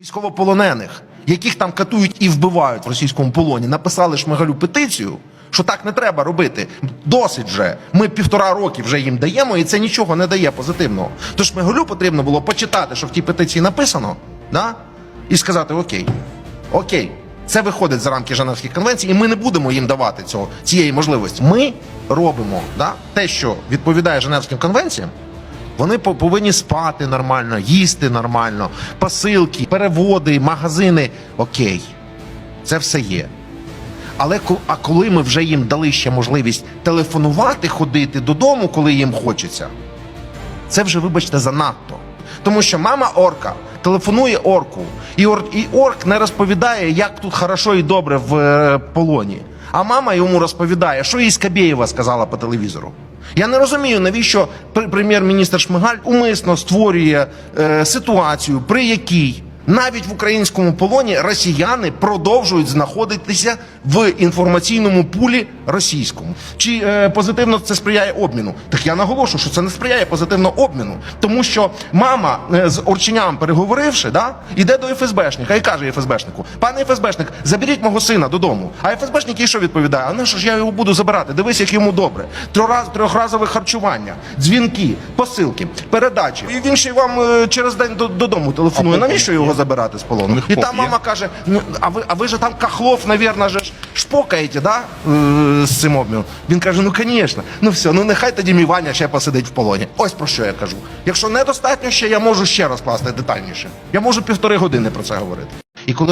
військовополонених, яких там катують і вбивають в російському полоні, написали Шмигалю петицію, що так не треба робити. Досить вже. Ми півтора роки вже їм даємо, і це нічого не дає позитивного. Тож Шмигалю потрібно було почитати, що в тій петиції написано, да? і сказати: Окей, окей. Це виходить за рамки Женевських конвенцій, і ми не будемо їм давати цього, цієї можливості. Ми робимо да, те, що відповідає Женевським конвенціям, вони повинні спати нормально, їсти нормально, посилки, переводи, магазини. Окей, це все є. Але а коли ми вже їм дали ще можливість телефонувати, ходити додому, коли їм хочеться, це вже, вибачте, занадто. Тому що мама орка телефонує орку, і, ор, і орк не розповідає, як тут хорошо і добре в е, полоні. А мама йому розповідає, що їй Скабєєва сказала по телевізору. Я не розумію, навіщо прем'єр-міністр Шмигаль умисно створює е, ситуацію, при якій навіть в українському полоні росіяни продовжують знаходитися в інформаційному пулі російському. Чи е, позитивно це сприяє обміну? Так я наголошую, що це не сприяє позитивно обміну, тому що мама е, з Орченям переговоривши, да, іде до ФСБшника і каже ФСБшнику: пане ФСБшник, заберіть мого сина додому. А ФСБшник їй що відповідає? А на що ж я його буду забирати? Дивись, як йому добре. Трьохраз, трьохразове харчування, дзвінки, посилки, передачі. І він ще й вам е, через день додому телефонує. Навіщо його забирати з полону? них І там мама каже: ну а ви, а ви же там Кахлов, навірно, ж шпокаєте, да? е, з цим обміном. Він каже: ну звісно, ну все, ну нехай тоді мій Ваня ще посидить в полоні. Ось про що я кажу. Якщо недостатньо ще, я можу ще розкласти детальніше. Я можу півтори години про це говорити. І коли